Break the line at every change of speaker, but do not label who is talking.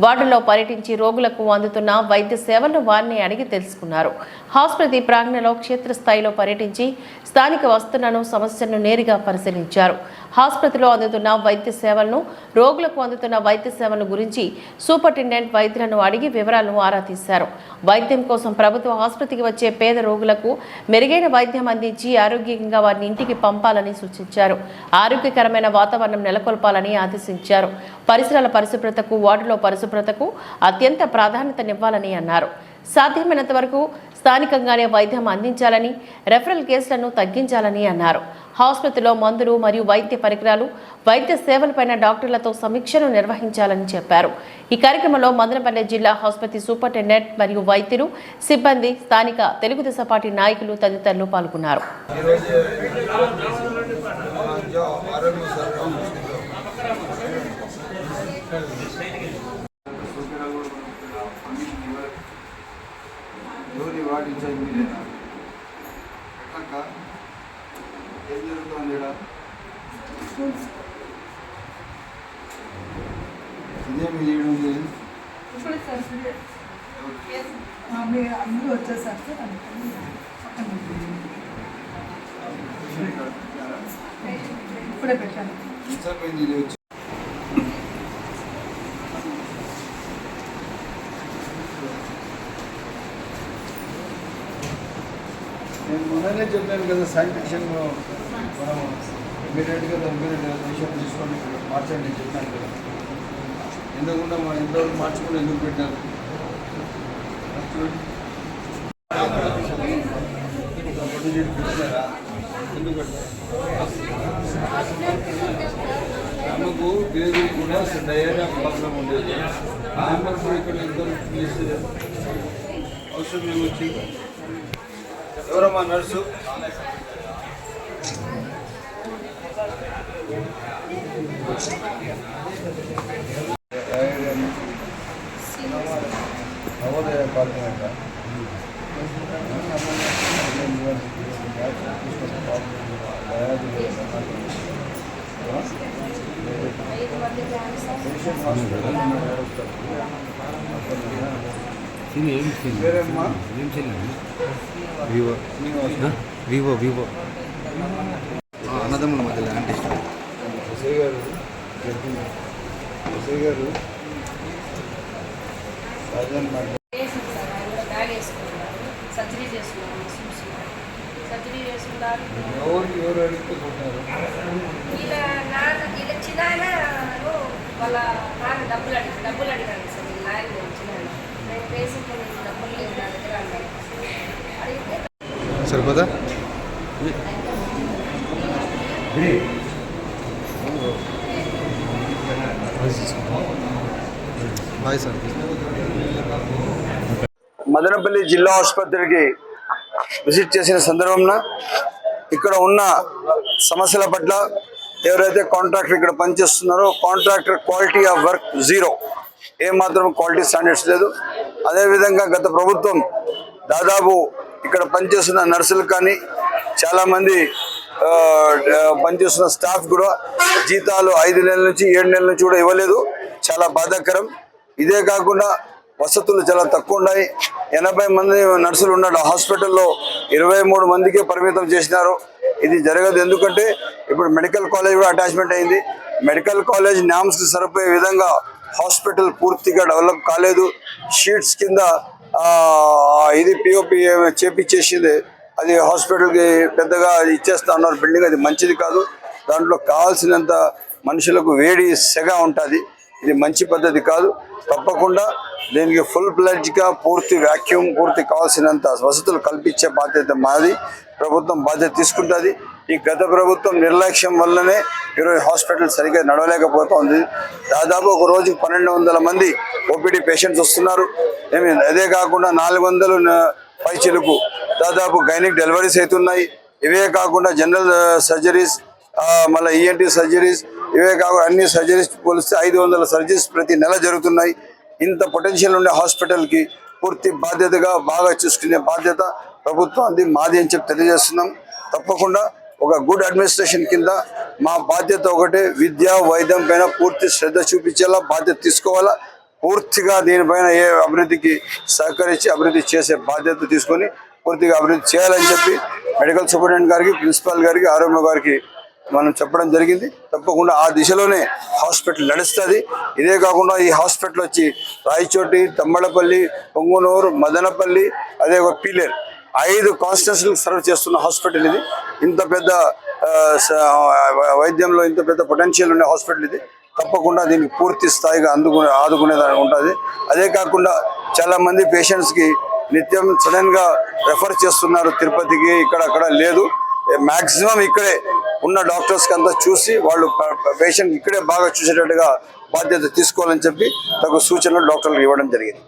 వార్డులో పర్యటించి రోగులకు అందుతున్న వైద్య సేవలను వారిని అడిగి తెలుసుకున్నారు. ఆసుపత్రి ప్రాంగణలో క్షేత్రస్థాయిలో పర్యటించి స్థానిక వస్తువులను సమస్యలను నేరుగా పరిశీలించారు. ఆసుపత్రిలో అందుతున్న వైద్య సేవలను రోగులకు అందుతున్న వైద్య సేవల గురించి సూపరింటెండెంట్ వైద్యులను అడిగి వివరాలను ఆరా తీశారు. వైద్యం కోసం ప్రభుత్వ ఆసుపత్రికి వచ్చే పేద రోగులకు మెరుగైన వైద్యం అందించి ఆరోగ్యంగా వారిని ఇంటికి పంపాలని సూచించారు. ఆరోగ్యకరమైన వాతావరణం నెలకొల్పాలని ఆదేశించారు. పరిసరాల పరిశుభ్రతకు వార్డులో పరిశుభ్రతకు అత్యంత ప్రాధాన్యతనివ్వాలని అన్నారు. సాధ్యమైనంత వరకు స్థానికంగానే వైద్యం అందించాలని రెఫరల్ కేసులను తగ్గించాలని అన్నారు. ఆసుపత్రిలో మందులు మరియు వైద్య పరికరాలు వైద్య సేవలపైన డాక్టర్లతో సమీక్షను నిర్వహించాలని చెప్పారు. ఈ కార్యక్రమంలో మదనపల్లె జిల్లా ఆసుపత్రి సూపరింటెండెంట్ మరియు వైద్యులు సిబ్బంది స్థానిక తెలుగుదేశం పార్టీ నాయకులు తదితరులు పాల్గొన్నారు
ఎవరి వాటించేది మీరేనా ఎట్లక్క ఏం జరుగుతుంది ఇక్కడ ఇదేమి చేయడం లేదు
ఇప్పుడు సార్ మీ అందరూ వచ్చేసారు సార్ ఇప్పుడే పెట్టాను.
నేను మొన్ననే చెప్పాను కదా శానిటేషన్ మనం ఇమీడియట్గా దాని మీద తీసుకొని మార్చండి నేను చెప్పాను కదా. ఎందుకుండా మనం ఎంతవరకు మార్చుకుని ఎందుకు పెట్టారు చూడండి. పెట్టారా? ఎందుకు పెట్టారు ఆమెకు పేరు కూడా డయేరియా ప్రాబ్లం ఉండేది. ఆమె ఇక్కడ ఇద్దరు చేసేది అవసరం ఏమి వచ్చింది? ఎవరమ్మా nurse? Navodaya పాల్గొనక పేరేమ్మా
Vivo
Srinivas
Vivo వివో అన్నదమ్ముల మధ్యలో అంటే ఇష్టం
ఎస్ఐ గారు ఎస్ఐ గారు
బ్యాగ్ వేసుకున్నారు సర్జరీ చేసుకున్నాను చూసి సర్జరీ చేసుకున్నారు వీళ్ళ నాన్న వీళ్ళ చిన్న వాళ్ళ నాన్న డబ్బులు అడిగి డబ్బులు అడిగాను సార్ వీళ్ళ నాయన నేను పేషెంట్ డబ్బులు లేదు నా దగ్గర అన్నాను అడిగితే
సరిపోదా బాయ్ సార్.
మదనపల్లి జిల్లా ఆసుపత్రికి విజిట్ చేసిన సందర్భంలో ఇక్కడ ఉన్న సమస్యల పట్ల ఎవరైతే కాంట్రాక్టర్ ఇక్కడ పనిచేస్తున్నారో contractor quality of work zero. ఏమాత్రం క్వాలిటీ స్టాండర్డ్స్ లేదు. అదేవిధంగా గత ప్రభుత్వం దాదాపు ఇక్కడ పనిచేస్తున్న నర్సులు కానీ చాలామంది పనిచేస్తున్న స్టాఫ్ కూడా జీతాలు ఐదు నెలల నుంచి ఏడు నెలల నుంచి కూడా ఇవ్వలేదు. చాలా బాధాకరం. ఇదే కాకుండా వసతులు చాలా తక్కువ ఉన్నాయి. ఎనభై మంది నర్సులు ఉన్న హాస్పిటల్లో ఇరవై మూడు మందికే పరిమితం చేసినారు. ఇది జరగదు. ఎందుకంటే ఇప్పుడు మెడికల్ కాలేజ్ కూడా అటాచ్మెంట్ అయింది. మెడికల్ కాలేజ్ నామ్స్కి సరిపోయే విధంగా హాస్పిటల్ పూర్తిగా డెవలప్ కాలేదు. షీట్స్ కింద ఇది పిఓపి చేపించేసింది. అది హాస్పిటల్కి పెద్దగా ఇచ్చేస్తా ఉన్నారు బిల్డింగ్ అది మంచిది కాదు. దాంట్లో కావాల్సినంత మనుషులకు వేడి సెగ ఉంటుంది. ఇది మంచి పద్ధతి కాదు. తప్పకుండా దీనికి ఫుల్గా పూర్తి వ్యాక్యూమ్ పూర్తి కావాల్సినంత వసతులు కల్పించే బాధ్యత మాది. ప్రభుత్వం బాధ్యత తీసుకుంటుంది. ఈ గత ప్రభుత్వం నిర్లక్ష్యం వల్లనే ఈరోజు హాస్పిటల్ సరిగ్గా నడవలేకపోతుంది. దాదాపు ఒక రోజుకి పన్నెండు వందల మంది ఓపీడీ పేషెంట్స్ వస్తున్నారు. ఏమి అదే కాకుండా నాలుగు వందలు పైచిలుకు దాదాపు గైనిక్ డెలివరీస్ అవుతున్నాయి ఇవే కాకుండా జనరల్ సర్జరీస్ మళ్ళీ ఈఎన్టీ సర్జరీస్ ఇవే కాకుండా అన్ని సర్జరీస్ పోలిస్తే ఐదు వందల సర్జరీస్ ప్రతి నెల జరుగుతున్నాయి. ఇంత పొటెన్షియల్ ఉండే హాస్పిటల్కి పూర్తి బాధ్యతగా బాగా చూసుకునే బాధ్యత ప్రభుత్వాన్ని మాది అని చెప్పి తెలియజేస్తున్నాం. తప్పకుండా ఒక గుడ్ అడ్మినిస్ట్రేషన్ కింద మా బాధ్యత ఒకటే విద్య వైద్యం పైన పూర్తి శ్రద్ధ చూపించేలా బాధ్యత తీసుకోవాలా. పూర్తిగా దీనిపైన ఏ అభివృద్ధికి సహకరించి అభివృద్ధి చేసే బాధ్యత తీసుకొని పూర్తిగా అభివృద్ధి చేయాలని చెప్పి మెడికల్ సూపరింటెండెంట్ గారికి ప్రిన్సిపాల్ గారికి ఆరోగ్య గారికి మనం చెప్పడం జరిగింది. తప్పకుండా ఆ దిశలోనే హాస్పిటల్ నడుస్తుంది. ఇదే కాకుండా ఈ హాస్పిటల్ వచ్చి రాయచోటి తమ్మడపల్లి పొంగునూరు మదనపల్లి అదే ఒక పీలేరు ఐదు కాన్స్టిట్యూన్సీలకు సర్వ్ చేస్తున్న హాస్పిటల్ ఇది. ఇంత పెద్ద స- వైద్యంలో ఇంత పెద్ద పొటెన్షియల్ ఉండే హాస్పిటల్ ఇది. తప్పకుండా దీనికి పూర్తి స్థాయిగా అందుకునే ఆదుకునేదానికి ఉంటుంది. అదే కాకుండా చాలామంది పేషెంట్స్కి నిత్యం సడన్గా రెఫర్ చేస్తున్నారు. తిరుపతికి ఇక్కడ అక్కడ లేదు మ్యాక్సిమం ఇక్కడే ఉన్న డాక్టర్స్కి అంతా చూసి వాళ్ళు పేషెంట్ ఇక్కడే బాగా చూసేటట్టుగా బాధ్యత తీసుకోవాలని చెప్పి తగు సూచనలు డాక్టర్లకు ఇవ్వడం జరిగింది.